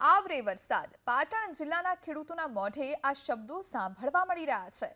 આવરે વરસાદ. પાટણ જિલ્લાના ખેડૂતોના મોઢે આ શબ્દો સાંભળવા મળી રહ્યા છે.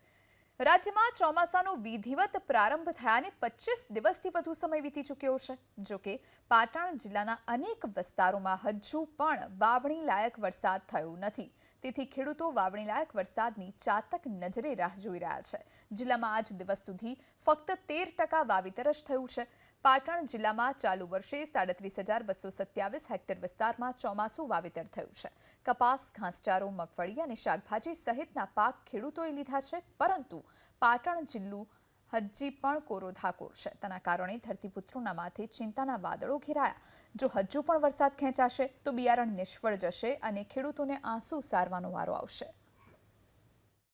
રાજ્યમાં ચોમાસાનો વિધિવત પ્રારંભ થયાને પચીસ દિવસથી વધુ સમય વીતી ચૂક્યો છે. જોકે પાટણ જિલ્લાના અનેક વિસ્તારોમાં હજુ પણ વાવણી લાયક વરસાદ થયો નથી. તેથી ખેડૂતો વાવણી લાયક વરસાદની ચાતક નજરે રાહ જોઈ રહ્યા છે. જિલ્લામાં આજ દિવસ સુધી ફક્ત તેર ટકા વાવેતર જ થયું છે. પાટણ જિલ્લામાં ચાલુ વર્ષે સાડત્રીસ હજાર બસો સત્યાવીસ હેક્ટર વિસ્તારમાં ચોમાસું વાવેતર થયું છે. કપાસ, ઘાસચારો, મગફળી અને શાકભાજી સહિતના પાક ખેડૂતોએ લીધા છે, પરંતુ પાટણ જિલ્લું હજી પણ કોરો ધાકોર છે. તેના કારણે ધરતીપુત્રોના માથે ચિંતાના વાદળો ઘેરાયા. જો હજુ પણ વરસાદ ખેંચાશે, તો બિયારણ નિષ્ફળ જશે અને ખેડૂતોને આંસુ સારવાનો વારો આવશે.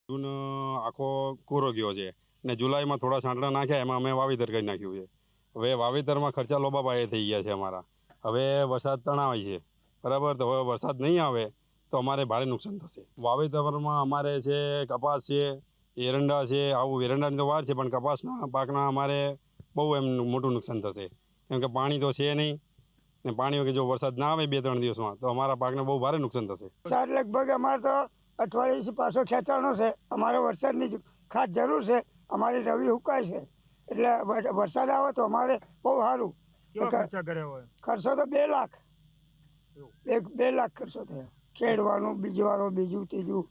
આખો કોરો ગયો છે. ને જુલાઈમાં થોડા છાંટણા નાખ્યા, એમાં અમે વાવેતર કરી નાખ્યું છે. હવે વાવેતરમાં ખર્ચા લોબા પાયે થઈ ગયા છે અમારા. હવે વરસાદ તણાવાય છે. બરાબર? તો હવે વરસાદ નહીં આવે તો અમારે ભારે નુકસાન થશે. વાવેતરમાં અમારે છે કપાસ છે, એરંડા છે, આવું એરંડાની તો વાર છે, પણ કપાસના પાકના અમારે બહુ એમ મોટું નુકસાન થશે. કેમ કે પાણી તો છે નહીં. ને પાણી વગર જો વરસાદ ના આવે બે ત્રણ દિવસમાં, તો અમારા પાકને બહુ ભારે નુકસાન થશે. વરસાદ લગભગ અમારે તો અઠવાડિયેથી પાછો ખેંચાણો છે. અમારે વરસાદની ખાસ જરૂર છે. અમારી રવિ હુકાય છે. એટલે વરસાદ આવે તો અમારે બહુ સારું. ખર્ચા કર્યા હોય? ખર્ચો તો બે લાખ. એક બે લાખ ખર્ચો થયો. ખેડવાનું બીજવાળો બીજું ત્રીજું.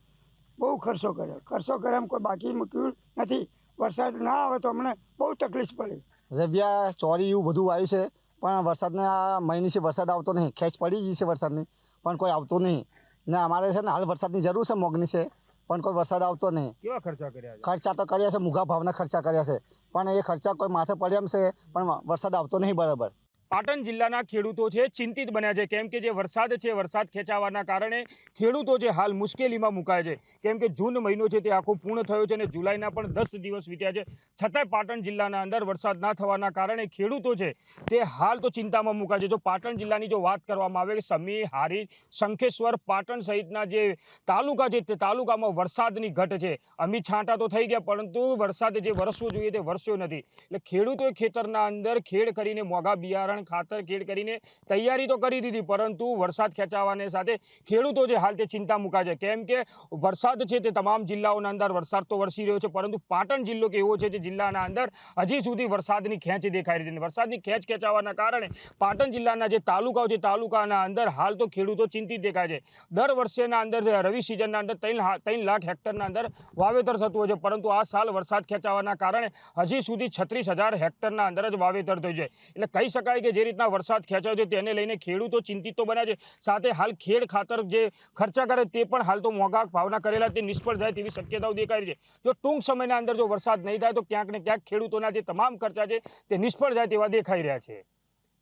બહુ ખર્ચો કર્યો. ખર્ચો કર્યામાં કોઈ બાકી મૂક્યું નથી. વરસાદ ના આવે તો અમને બહુ તકલીફ પડી. રવિયા ચોરી એવું બધું આવ્યું છે. પણ વરસાદના છે વરસાદ આવતો નહીં. ખેંચ પડી ગઈ છે વરસાદની. પણ કોઈ આવતો નહીં. ને અમારે છે ને હાલ વરસાદની જરૂર છે મોગની છે. પણ કોઈ વરસાદ આવતો નહીં. કેવા ખર્ચા કર્યા છે? ખર્ચા તો કર્યા છે મૂઘા ભાવના ખર્ચા કર્યા છે. પણ એ ખર્ચા કોઈ માથે પડ્યા એમ છે પણ વરસાદ આવતો નહીં બરાબર. પાટણ જિલ્લાના ખેડૂતો છે, ચિંતિત બન્યા છે. કેમ કે જે વરસાદ છે, વરસાદ ખેંચાવાના કારણે ખેડૂતો જે હાલ મુશ્કેલીમાં મુકાય છે. કેમ કે જૂન મહિનો છે તે આખો પૂર્ણ થયો છે અને જુલાઈના પણ દસ દિવસ વીત્યા છે. છતાંય પાટણ જિલ્લાના અંદર વરસાદ ના થવાના કારણે ખેડૂતો છે તે હાલ તો ચિંતામાં મુકાય છે. જો પાટણ જિલ્લાની જો વાત કરવામાં આવે કે સમી, હારી, શંખેશ્વર, પાટણ સહિતના જે તાલુકા છે તે તાલુકામાં વરસાદની ઘટ છે. અમી છાંટા તો થઈ ગયા, પરંતુ વરસાદ જે વરસવો જોઈએ તે વરસ્યો નથી. એટલે ખેડૂતોએ ખેતરના અંદર ખેડ કરીને મોંઘા બિયારણ ખાતર ખેડ કરીને તૈયારી તો કરી દીધી, પરંતુ વરસાદ ખેંચાવાને સાથે ખેડૂતો જે હાલ તે ચિંતા મુકાય છે. કેમ કે વરસાદ છે તે તમામ જિલ્લાઓના અંદર વરસાદ તો વરસી રહ્યો છે, પરંતુ પાટણ જિલ્લો કે એવો છે જે જિલ્લાના અંદર હજી સુધી વરસાદની ખેંચ દેખાઈ રહી છે. વરસાદની ખેંચ ખેંચાવાના કારણે પાટણ જિલ્લાના જે તાલુકાઓ છે, તાલુકાના અંદર હાલ તો ખેડૂતો ચિંતિત દેખાય છે. દર વર્ષેના અંદર રવિ સિઝનના અંદર ત્રણ ત્રણ લાખ હેક્ટરના અંદર વાવેતર થતું હોય છે, પરંતુ આ સાલ વરસાદ ખેંચાવાના કારણે હજી સુધી છત્રીસ હજાર હેક્ટરના અંદર જ વાવેતર થયું છે. એટલે કહી શકાય કે જે રીતના વરસાદ ખેંચાયો છે તેને લઈને ખેડૂતો ચિંતિત બન્યા છે. સાથે હાલ ખેડ ખાતર જે ખર્ચા કરે તે પણ હાલ તો મોંઘા ભાવના કરેલા તે નિષ્ફળ જાય તેવી શક્યતાઓ દેખાય છે. જો ટૂંક સમયના અંદર જો વરસાદ નહીં થાય તો ક્યાંક ને ક્યાંક ખેડૂતોના જે તમામ ખર્ચા છે તે નિષ્ફળ જાય તેવા દેખાઈ રહ્યા છે.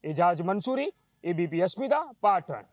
એજાજ મંસૂરી, એબીપી અસ્મિતા, પાટણ.